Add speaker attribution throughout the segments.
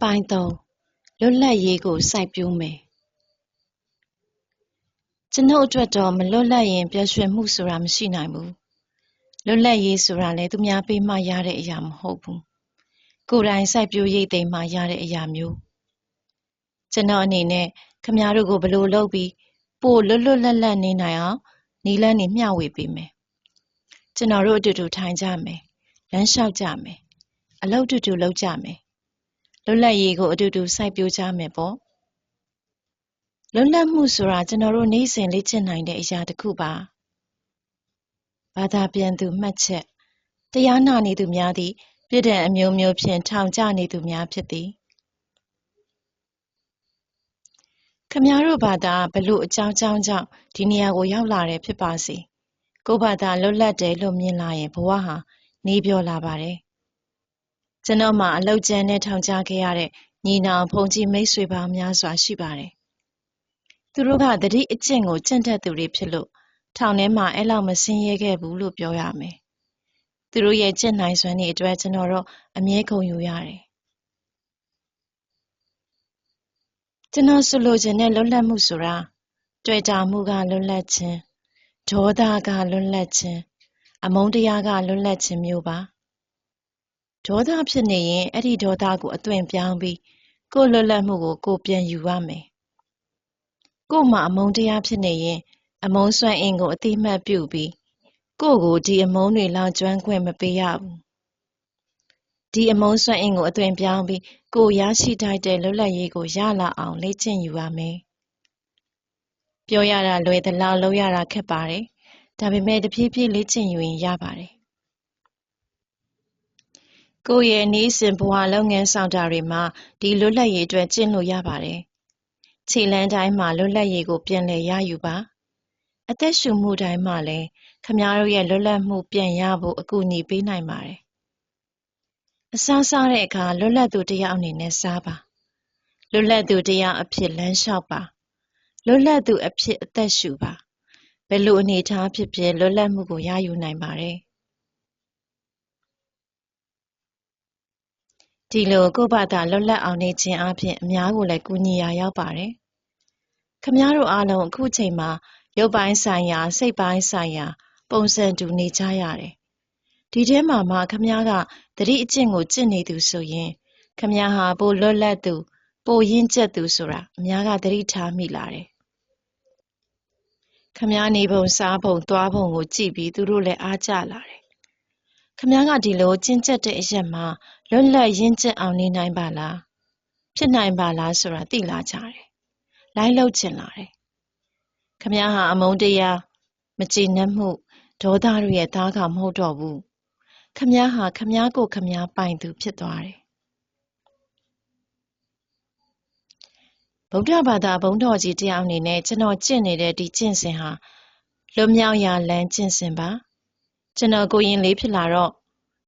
Speaker 1: ပိုင်း 3 လွတ်လပ်ရေးကို စိုက်ပျိုးမယ်ကျွန်ုပ်အတွက်တော့ မလွတ်လပ်ရင် ပျော်ရွှင်မှုဆိုတာ မရှိနိုင်ဘူး လွတ်လပ်ရေးဆိုတာလည်း သူများပေးမှရတဲ့အရာ မဟုတ်ဘူး ကိုယ်တိုင် စိုက်ပျိုးရိတ်သိမ်းမှရတဲ့အရာမျိုး ကျွန်တော်အနေနဲ့ခမည်းတော်ကိုဘလို့လုပ်ပြီး ပို့လွတ်လွတ်လပ်လပ်နေနိုင်အောင်နီလန်းနေမျှဝေပေးမယ် ကျွန်တော်တို့အတူတူ ထိုင်ကြမယ် လမ်းလျှောက်ကြမယ် အလုပ်တူတူ လုပ်ကြမယ် လွတ်လပ်ရေးကိုအတူတူစိုက်ပျိုးကြမယ်ပေါ့လွတ်လပ်မှုဆိုတာကျွန်တော်တို့နေ့စဉ်လေ့ကျင့်နိုင်တဲ့အရာတစ်ခုပါဘာသာပြန်သူမှတ်ချက်တရားနာနေသူများသည်ပြည့်တဲ့အမျိုးမျိုးဖြင့်ထောင်ကျနေသူများဖြစ်သည်ခမည်းတော်ဘာသာဘလို့အကြောင်းကြောင်းကြောင့်ဒီနေရာကိုရောက်လာတယ်ဖြစ်ပါစေကိုဘာသာလွတ်လပ်တယ်လို့မြင်လာရင်ဘဝဟာနေပြောလာပါတယ် ကျွန်တော်မှအလောက်ကျန်နဲ့ထောင်ချခဲ့ရတဲ့ညီနောင်ဖုန်ကြီးမိတ်ဆွေပေါင်းများစွာရှိပါတယ်။သူတို့ကတတိအကျင့်ကိုကျင့်တတ်သူတွေဖြစ်လို့ထောင်ထဲမှာအဲ့လောက်မစင်းရဲခဲ့ဘူးလို့ပြောရမယ်။သူတို့ရဲ့ကျင့်နိုင်စွမ်းတွေအတွက်ကျွန်တော်တို့အမြဲဂုဏ်ယူရတယ်။ကျွန်တော်ဆိုလိုချင်တဲ့လွတ်လပ်မှုဆိုတာတွေ့တာမှုကလွတ်လပ်ခြင်းဒေါသကလွတ်လပ်ခြင်းအမုန်းတရားကလွတ်လပ်ခြင်းမျိုးပါ။ ဒေါသဖြစ်နေရင်အဲ့ဒီဒေါသကိုအသွင်ပြောင်းပြီးကိုယ်လွတ်လပ်မှုကိုကိုယ်ပြန်ယူရမယ်။ကိုယ်မှာအမုန်းတရားဖြစ်နေရင် အမုန်းစွမ်းအင်ကိုအတိမတ်ပြုပြီးကိုယ့်ကိုဒီအမုန်းတွေလောင်ကျွမ်းခွင့်မပေးရဘူး။ဒီအမုန်းစွမ်းအင်ကိုအသွင်ပြောင်းပြီးကိုယ်ရရှိထိုက်တဲ့လွတ်လပ်ရေးကိုရလာအောင်လေ့ကျင့်ယူရမယ်။ပြောရတာလွယ်သလောက်လုပ်ရတာခက်ပါတယ်။ဒါပေမဲ့တဖြည်းဖြည်းလေ့ကျင့်ယူရင်ရပါတယ် ကိုယ့်ရဲ့နေ့စဉ်ဘဝလုပ်ငန်းဆောင်တာတွေမှာဒီလွတ်လပ်ရေးအတွက်ကျင့်လို့ရပါတယ်။ခြေလှမ်းတိုင်းမှာလွတ်လပ်ရေးကိုပြန်လည်ရယူပါ။အသက်ရှူမှုတိုင်းမှာလည်းခမည်းတော်ရဲ့လွတ်လပ်မှုပြန်ရဖို့အကူအညီပေးနိုင်ပါတယ်။အစားစားတဲ့အခါလွတ်လပ်သူတယောက်အနေနဲ့စားပါ။လွတ်လပ်သူတယောက်အဖြစ်လမ်းလျှောက်ပါ။လွတ်လပ်သူအဖြစ်အသက်ရှူပါ။ဘယ်လိုအနေအထားဖြစ်ဖြစ်လွတ်လပ်မှုကိုရယူနိုင်ပါတယ် ဒီလိုကိုယ့်ဘာသာလွတ်လပ်အောင်နေခြင်းအားဖြင့်အများကိုလည်းကူညီရာရောက်ပါတယ်။ခမည်းတော်အားလုံးအခုချိန်မှာရုပ်ပိုင်းဆိုင်ရာစိတ်ပိုင်းဆိုင်ရာ ပုံစံတူနေကြရတယ်။ဒီထဲမှာမှခမည်းကတတိအကျင့်ကိုကျင့်နေသူဆိုရင်ခမည်းဟာပိုလွတ်လပ်သူပိုရင့်ကျက်သူဆိုတာအများကတတိထားမိလာတယ်။ခမည်းနေပုံစားပုံသွားပုံကိုကြည့်ပြီးသူတို့လည်းအားကျလာတယ်ခမည်းကဒီလိုကျင့်ကြက်တဲ့အရက်မှာ လွတ်လပ်ရင့်ကျက်အောင်နေနိုင်ပါလားဖြစ်နိုင်ပါလားဆိုတာသိလာကြတယ်လိုက်လှုပ်ချင်လာတယ်ခမည်းဟာအမုန်းတရားမကြည်နပ်မှုဒေါသတို့ရဲ့သားကောင်မဟုတ်တော့ဘူးခမည်းဟာခမည်းကိုခမည်းပိုင်သူဖြစ်သွားတယ်ဗုဒ္ဓဘာသာဘုံတော်ကြီးတရားအနေနဲ့ကျွန်တော်ကျင့်နေတဲ့ဒီကျင့်စဉ်ဟာလွတ်မြောက်ရာလမ်းကျင့်စဉ်ပါကျွန်တော်ကိုရင်လေးဖြစ်လာတော့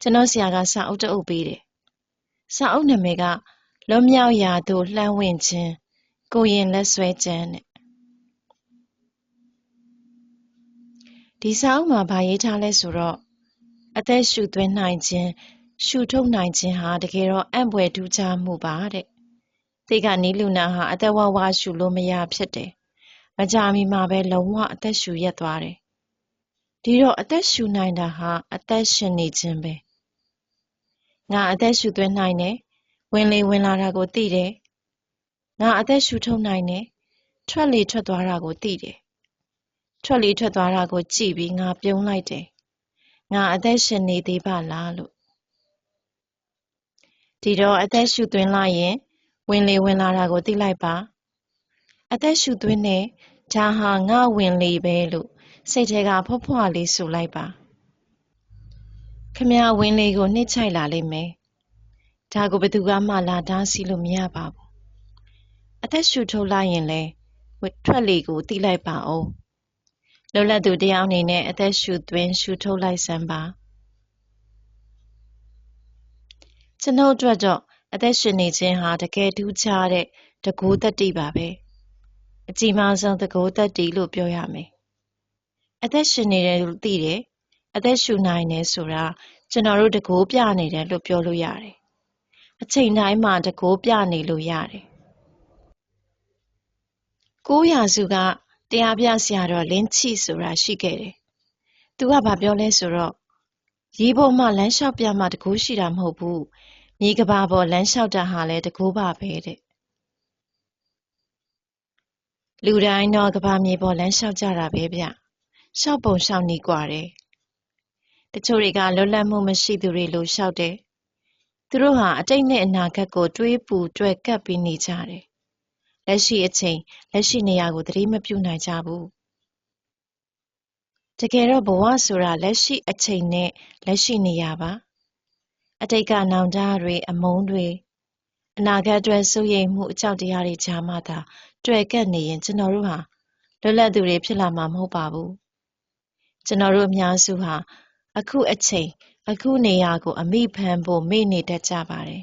Speaker 1: ကျွန်တော်ဆရာကစာအုပ်တအုပ်ပေးတယ်။ စာအုပ်နာမည်ကလွတ်မြောက်ရာသို့လှမ်းဝင်ခြင်းကိုရင်လက်ဆွဲကျမ်းတဲ့ဒီစာအုပ်မှာဗာရေးထားလဲဆိုတော့အသက်ရှူသွင်းနိုင်ခြင်းရှူထုတ်နိုင်ခြင်းဟာတကယ်တော့အံ့ဖွယ်ထူးခြားမှုပါတဲ့။သိကနီးလူနာဟာအသက်ဝဝရှူလို့မရဖြစ်တယ်။မကြမီမှာပဲလုံးဝအသက်ရှူရက်သွားတယ်ဒီတော့အသက်ရှူနိုင်တာဟာအသက်ရှင်နေခြင်းပဲ ငါအသက်ရှူသွင်းနိုင်တယ်ဝင်လေဝင်လာတာကိုသိတယ်ငါအသက်ရှူထုတ်နိုင်တယ်ထွက်လေထွက်သွားတာကိုသိတယ်ထွက်လေထွက်သွားတာကိုကြည့်ပြီးငါပြုံးလိုက်တယ်ငါအသက်ရှင်နေသေးပါလားလို့ဒီတော့အသက်ရှူသွင်းလိုက်ရင် ဝင်လေဝင်လာတာကိုသိလိုက်ပါအသက်ရှူသွင်းတဲ့ဒါဟာငါဝင်လေပဲလို့စိတ်ထဲကဖွားဖွားလေးဆိုလိုက်ပါ ခမရဝင်းလေးကိုနှိမ့်ချိုက်လာလိမ့်မယ်ဒါကိုဘယ်သူကမှလာတားဆီးလို့မရပါဘူးအသက်ရှူထုတ်လိုက်ရင်လဲထွက်လေကိုတိလိုက်ပါအောင်လောလတ်သူတယောက်အနေနဲ့အသက်ရှူသွင်းရှူထုတ်လိုက်စမ်းပါကျွန်ုပ်အတွက်တော့အသက်ရှင်နေခြင်းဟာတကယ်ထူးခြားတဲ့တကူတတိပါပဲအကြီးမားဆုံးတကူတတိလို့ပြောရမယ်အသက်ရှင်နေတယ်လို့သိတယ် အသက်ရှူနိုင်တယ်ဆိုတာကျွန်တော်တို့တကိုးပြနေတယ်လို့ပြောလို့ရတယ်။အချိန်တိုင်းမှာတကိုးပြနေလို့ရတယ်။ကိုးရာစုကတရားပြဆရာတော်လင်းချီဆိုတာရှိခဲ့တယ်။သူကဗာပြောလဲဆိုတော့ရေပေါ်မှာလမ်းလျှောက်ပြမှာတကိုးရှိတာမဟုတ်ဘူး။မြေကဘာပေါ်လမ်းလျှောက်တာဟာလည်းတကိုးပါပဲတဲ့။လူတိုင်းတော့ကဘာမြေပေါ်လမ်းလျှောက်ကြတာပဲဗျ။ရှောက်ပုံရှောက်နေကြတယ် တချို့တွေကလွတ်လပ်မှုမရှိသူတွေလိုလျှောက်တယ်သူတို့ဟာအတိတ်နဲ့အနာဂတ်ကိုတွေးပူတွယ်ကပ်ပြီးနေကြတယ်လက်ရှိအချိန်လက်ရှိနေရာကိုသတိမပြုနိုင်ကြဘူးတကယ်တော့ဘဝဆိုတာလက်ရှိအချိန်နဲ့လက်ရှိနေရာပါအတိတ်ကနောင်တတွေအမုန်းတွေအနာဂတ်အတွက်စိုးရိမ်မှုအကြောက်တရားတွေကြားမှသာတွေ့ကပ်နေရင်ကျွန်တော်တို့ဟာလွတ်လပ်သူတွေဖြစ်လာမှာမဟုတ်ပါဘူးကျွန်တော်တို့အများစုဟာ အခုအချိန် အခုနေရာကို အမိဖမ်းဖို့ မေ့နေတတ်ကြပါတယ်